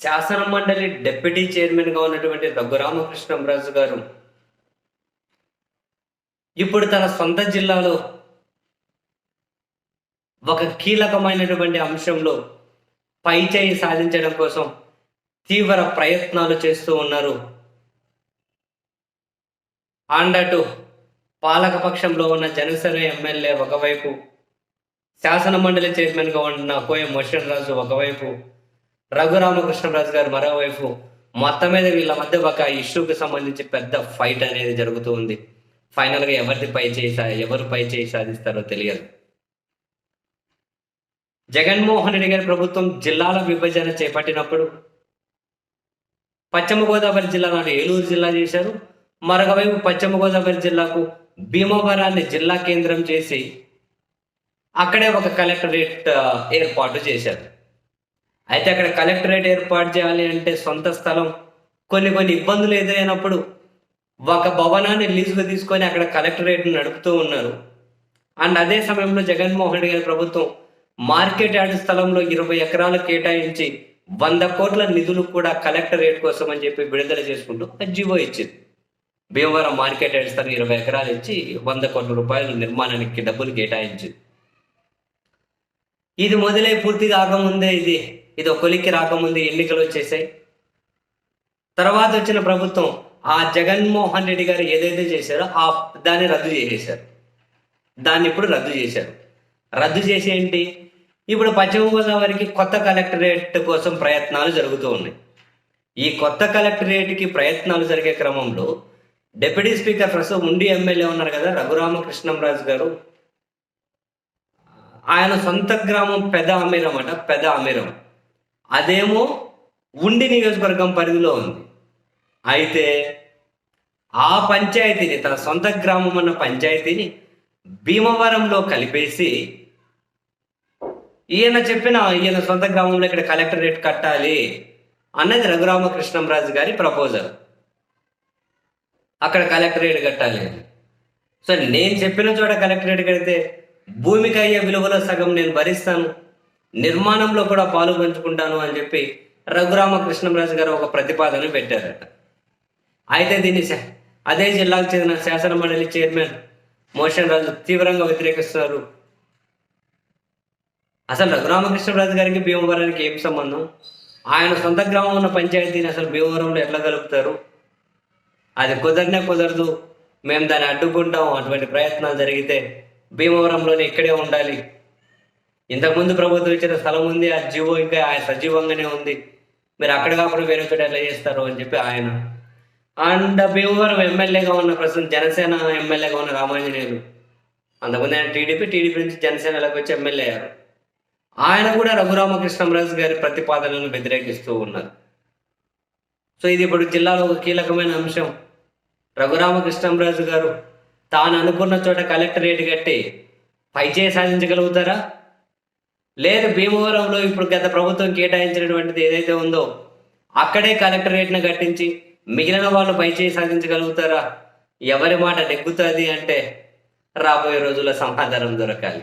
శాసన మండలి డెప్యూటీ చైర్మన్గా ఉన్నటువంటి రఘురామకృష్ణంరాజు గారు ఇప్పుడు తన సొంత జిల్లాలో ఒక కీలకమైనటువంటి అంశంలో పైచేయి సాధించడం కోసం తీవ్ర ప్రయత్నాలు చేస్తూ ఉన్నారు. ఆండటు పాలకపక్షంలో ఉన్న జనసేన ఎమ్మెల్యే ఒకవైపు శాసన మండలి చైర్మన్గా ఉన్న కోయ మోషన్ రాజు ఒకవైపు రఘురామకృష్ణరాజు గారు మరోవైపు మొత్తం మీద వీళ్ళ మధ్య ఒక ఇష్యూకి సంబంధించి పెద్ద ఫైట్ అనేది జరుగుతూ ఉంది. ఫైనల్గా ఎవరిది పై చేయి ఎవరు పై చేయి సాధిస్తారో తెలియదు. జగన్మోహన్ రెడ్డి గారి ప్రభుత్వం జిల్లాల విభజన చేపట్టినప్పుడు పశ్చిమ గోదావరి జిల్లా నాడు ఏలూరు జిల్లా చేశారు. మరొక వైపు పశ్చిమ గోదావరి జిల్లాకు భీమవరాన్ని జిల్లా కేంద్రం చేసి అక్కడే ఒక కలెక్టరేట్ ఏర్పాటు చేశారు. అయితే అక్కడ కలెక్టరేట్ ఏర్పాటు చేయాలి అంటే సొంత స్థలం. కొన్ని కొన్ని ఇబ్బందులు ఎదురైనప్పుడు ఒక భవనాన్ని లీజుగా తీసుకొని అక్కడ కలెక్టరేట్ నడుపుతూ ఉన్నారు. అండ్ అదే సమయంలో జగన్మోహన్ రెడ్డి గారి ప్రభుత్వం మార్కెట్ యార్డ్ స్థలంలో ఇరవై ఎకరాలు కేటాయించి వంద కోట్ల నిధులు కూడా కలెక్టరేట్ కోసం అని చెప్పి విడుదల చేసుకుంటూ ఒక జీవో ఇచ్చింది. భీమవరం మార్కెట్ యార్డ్ స్థలం ఇరవై ఎకరాలు ఇచ్చి వంద కోట్ల రూపాయలు నిర్మాణానికి డబ్బులు కేటాయించింది. ఇది మొదలై పూర్తి కాకముందే ఇది ఇది ఒక కొలిక్కి రాకముందే ఎన్నికలు వచ్చేసాయి. తర్వాత వచ్చిన ప్రభుత్వం ఆ జగన్మోహన్ రెడ్డి గారు ఏదైతే చేశారో ఆ దాన్ని రద్దు చేసేశారు. దాన్ని ఇప్పుడు రద్దు చేశారు. రద్దు చేసి ఏంటి? ఇప్పుడు పశ్చిమ గోదావరికి కొత్త కలెక్టరేట్ కోసం ప్రయత్నాలు జరుగుతూ ఉన్నాయి. ఈ కొత్త కలెక్టరేట్కి ప్రయత్నాలు జరిగే క్రమంలో డిప్యూటీ స్పీకర్ ప్రస్తుతం ఉండి ఎమ్మెల్యే ఉన్నారు కదా రఘురామకృష్ణంరాజు గారు. ఆయన సొంత గ్రామం పెద అమీరం అట పెద అమీరం. అదేమో ఉండి నియోజకవర్గం పరిధిలో ఉంది. అయితే ఆ పంచాయతీని తన సొంత గ్రామం అన్న పంచాయతీని భీమవరంలో కలిపేసి ఈయన చెప్పిన ఈయన సొంత గ్రామంలో ఇక్కడ కలెక్టరేట్ కట్టాలి అన్నది రఘురామకృష్ణంరాజు గారి ప్రపోజల్. అక్కడ కలెక్టరేట్ కట్టాలి సో నేను చెప్పిన చోట కలెక్టరేట్ కడితే భూమికి అయ్యే విలువలో సగం నేను భరిస్తాను. నిర్మాణంలో కూడా పాలు పంచుకుంటాను అని చెప్పి రఘురామకృష్ణంరాజు గారు ఒక ప్రతిపాదన పెట్టారట. అయితే దీన్ని అదే జిల్లాకు చెందిన శాసన మండలి చైర్మన్ మోషన్ రాజు తీవ్రంగా వ్యతిరేకిస్తున్నారు. అసలు రఘురామకృష్ణరాజు గారికి భీమవరానికి ఏం సంబంధం? ఆయన సొంత గ్రామం ఉన్న పంచాయతీని అసలు భీమవరంలో ఎట్లా కలుపుతారు అది కుదరనే కుదరదు. మేము దాన్ని అడ్డుకుంటాం. అటువంటి ప్రయత్నాలు జరిగితే భీమవరంలోనే ఇక్కడే ఉండాలి. ఇంతకుముందు ప్రభుత్వం ఇచ్చిన స్థలం ఉంది ఆ జీవో ఇంకా ఆయన సజీవంగానే ఉంది. మీరు అక్కడ కాకుండా వేరే చోట ఎట్లా చేస్తారు అని చెప్పి ఆయన. అండ్ భీమవరం ఎమ్మెల్యేగా ఉన్న ప్రస్తుతం జనసేన ఎమ్మెల్యేగా ఉన్న రామాంజనేయులు. అంతకుముందు ఆయన టీడీపీ టీడీపీ నుంచి జనసేనలోకి వచ్చి ఎమ్మెల్యే అయ్యారు. ఆయన కూడా రఘురామకృష్ణరాజు గారి ప్రతిపాదనలను వ్యతిరేకిస్తూ ఉన్నారు. సో ఇది ఇప్పుడు జిల్లాలో ఒక కీలకమైన అంశం. రఘురామకృష్ణరాజు గారు తాను అనుకున్న చోట కలెక్టరేట్ కట్టి పైచే సాధించగలుగుతారా? లేదు భీమవరంలో ఇప్పుడు గత ప్రభుత్వం కేటాయించినటువంటిది ఏదైతే ఉందో అక్కడే కలెక్టరేట్ను కట్టించి మిగిలిన వాళ్ళు పైచేయి సాధించగలుగుతారా? ఎవరి మాట నెగ్గుతుంది అంటే రాబోయే రోజుల సమాధానం దొరకాలి.